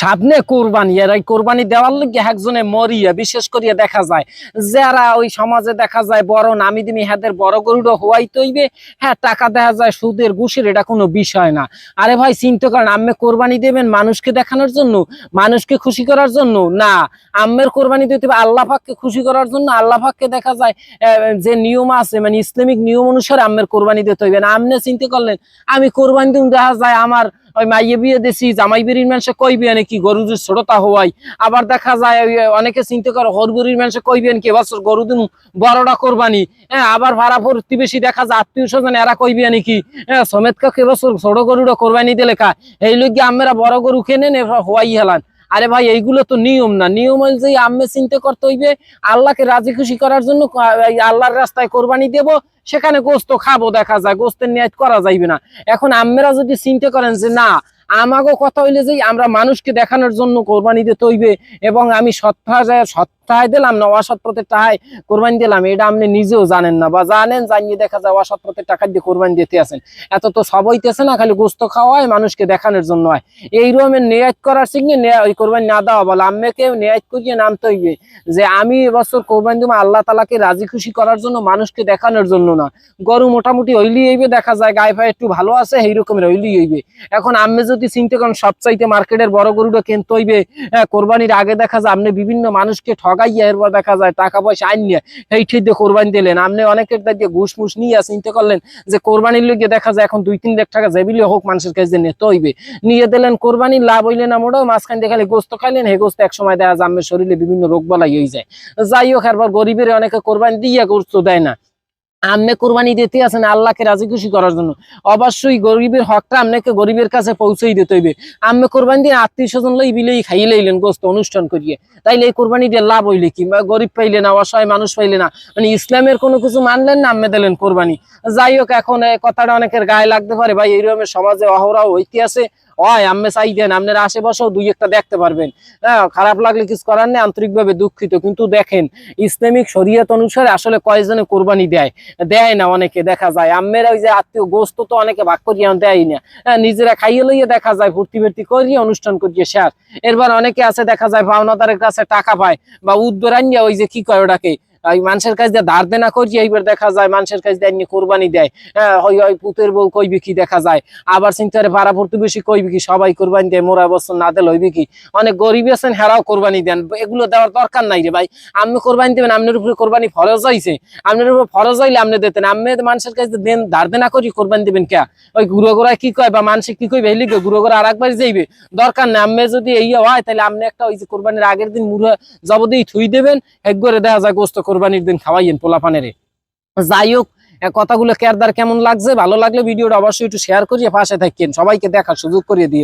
সামনে কোরবানি আর এই কোরবানি দেওয়ার লোক একজনে মরিয়া, বিশেষ করিয়া দেখা যায়, যারা ওই সমাজে দেখা যায় বড় নামি দিমি হাতের বড় গরুটা হওয়াই তৈবে হ্যাঁ টাকা দেখা যায়, সুদের ঘুষের, এটা কোনো বিষয় না। আরে ভাই, চিন্তা করেন, আম্মে কোরবানি দেবেন মানুষকে দেখানোর জন্য, মানুষকে খুশি করার জন্য? না, আম্মের কোরবানি দিতে হবে আল্লাহ পাককে খুশি করার জন্য, আল্লাহ পাককে দেখা যায় যে নিয়ম আছে মানে ইসলামিক নিয়ম অনুসারে আম্মের কোরবানি দিতে হইবে না। আমনে চিন্তা করলেন, আমি কোরবানি দিন দেখা যায় আমার ওই মাইয়ে বিয়ে দিছি, জামাই বিড়ির মানুষে কইবে নাকি গরু যে ছোটতা হওয়াই আবার দেখা যায় অনেকে চিন্তা করে হরগরির মানুষে কইবি নাকি এবার গরু দিন বড়টা কোরবানি। হ্যাঁ আবার ভাড়া প্রতিবেশী দেখা যায়, আত্মীয় স্বজন এরা কইবি নাকি হ্যাঁ সমেত কাকে এবছর ছোট গরুটা কোরবানি দিলে কা? এই লোক আমরা বড় গরু খেনে হওয়াই হেলান। আরে ভাই, এইগুলো তো নিয়ম না। নিয়ম অনুযায়ী আম্মে চিন্তা করতে হইবে, আল্লাহকে রাজি খুশি করার জন্য আল্লাহর রাস্তায় কোরবানি দেব, সেখানে গোস্ত খাব দেখা যায়, গোস্তের নিয়াত করা যাইবে না। এখন আম্মেরা যদি চিন্তা করেন যে না, আমাগো কথা হইলে যে আমরা মানুষকে দেখানোর জন্য কোরবানি দিতে হইবে, এবং আমি সৎভাবে সৎটায় দিলাম না অসৎ পথে টাকায় কোরবানি দিলাম এটা আপনি নিজেও জানেন না বা জানেন জানিয়ে দেখা যায় অসৎ পথে টাকা দিয়ে কোরবানি দিতে আছেন। এত তো সব হইতেছে না খালি গোস্ত খাওয়া হয় মানুষকে দেখানোর জন্য হয়। এই রকমের নেয়াত করার সিগনে ওই কোরবানি না দেওয়া বলে। আম্মেকে নেয়াত করিয়ে নামতে হইবে। যে আমি এবছর কোরবানি দেবো আল্লাহ তালাকে রাজি খুশি করার জন্য মানুষকে দেখানোর জন্য না। গরু মোটামুটি হইলি হইবে দেখা যায় গায়ে ফায়ে একটু ভালো আছে এই রকমের হইলি হইবে। এখন আম্মে যদি চিন্তা করেন সবচাইতে মার্কেটের বড় গরুটা কিনতে হইবে হ্যাঁ, কোরবানির আগে দেখা যায় আপনি বিভিন্ন মানুষকে ঠগাইয়া এরপর দেখা যায় টাকা পয়সা আনিয়ে কোরবানি দিলেন। আপনি অনেকের দিয়ে ঘুষ নিয়ে চিন্তা করলেন যে কোরবানির লোকে দেখা যায় এখন দুই তিন লাখ টাকা যেবিলি হোক মানুষের কাছে নিতে নিয়ে দিলেন কোরবানির লাভ হইলে না মোটাও, মাঝখান দিয়ে খালি গোস্ত খাইলেন, হে গোস্ত এক সময় দেখা যায় আম্মের শরীরে বিভিন্ন রোগ বলাই হয়ে যায়। যাই হোক, এরপর গরিবের অনেকে কোরবানি দিয়ে গোস্ত দেয় না। আমনে কোরবানি দিতে আছেন আল্লাহকে রাজি খুশি করার জন্য। অবশ্যই গরিবের হকটা আপনাকে গরিবের কাছে পৌঁছেই দিতে হইবে। আম্মে কোরবানি দিয়ে আত্মীয় স্বজন লই বিলেই খাইয়ে লইলেন গোস্ত অনুষ্ঠান করিয়ে। তাইলে এই কোরবানি দিয়ে লাভ হইলে কি? গরিব পাইলে না, অসহায় মানুষ পাইলে না? মানে ইসলামের কোনো কিছু মানলেন না আম্মে দিলেন কোরবানি। যাই হোক, এখন কথাটা অনেকের গায়ে লাগতে পারে। ভাই, এইরকমের সমাজে অহরাও আছে হয় আম্মে চাই দেন আপনার আশেপাশেও দুই একটা দেখতে পারবেন। হ্যাঁ খারাপ লাগলে কিছু করার নেই আন্তরিকভাবে দুঃখিত। কিন্তু দেখেন ইসলামিক শরীয়ত অনুসারে আসলে কয়জনে কোরবানি দেয়? দেয় না অনেকে দেখা যায়। আম্মের ওই যে আত্মীয় গোস্ত তো অনেকে ভাগ করিয়া দেয় না। হ্যাঁ, নিজেরা খাইয়ে লইয়ে দেখা যায় ভর্তি ভর্তি করিয়ে অনুষ্ঠান করিয়ে শেষ। এরপর অনেকে আছে দেখা যায় পাওনাদারের কাছে টাকা পায় বা উদ্দরান্যা ওই যে কি করে ওটাকে ওই মানুষের কাছে দিয়ে ধার দেনা করিয়ে এইবার দেখা যায় মানুষের কাছে দিয়ে নিয়ে কোরবানি দেয়। হ্যাঁ হয় পুতের বউ কইবি কি দেখা যায়। আবার চিন্তা করে পাড়া প্রতিবেশী কইবি কি, সবাই কোরবানি দেয়, মোরা বছর না দিলে হইবে কি? অনেক গরিব আছেন, হেরাও কোরবানি দেন। এগুলো দেওয়ার দরকার নাই রে ভাই। আপনি কোরবানি দেবেন আপনার উপরে কোরবানি ফরজ হয়েছে আপনার উপরে ফরজ হইলে আপনি দিতেন। আপনি মানুষের কাছে দেন, ধার দেনা করি, কোরবানি দেবেন কে? ওই গুড়ো গোড়ায় কি কয় বা মানুষে কি কইবে? হেলি গুড়ো গোড়া আর একবার যাইবে। দরকার নাই আপনি যদি এই হয়, তাহলে আপনি একটা ওই যে কোরবানির আগের দিন মুড়া জবদেই থুই দেবেন এক করে দেখা যায় গোস্ত কোরবানির দিন খাওয়াইয়েন পোলাপানেরে যাই হোক কথাগুলো কেয়ারদার কেমন লাগছে? ভালো লাগলে ভিডিওটা অবশ্যই একটু শেয়ার করিয়ে পাশে থাকেন সবাইকে দেখার সুযোগ করিয়ে দিয়ে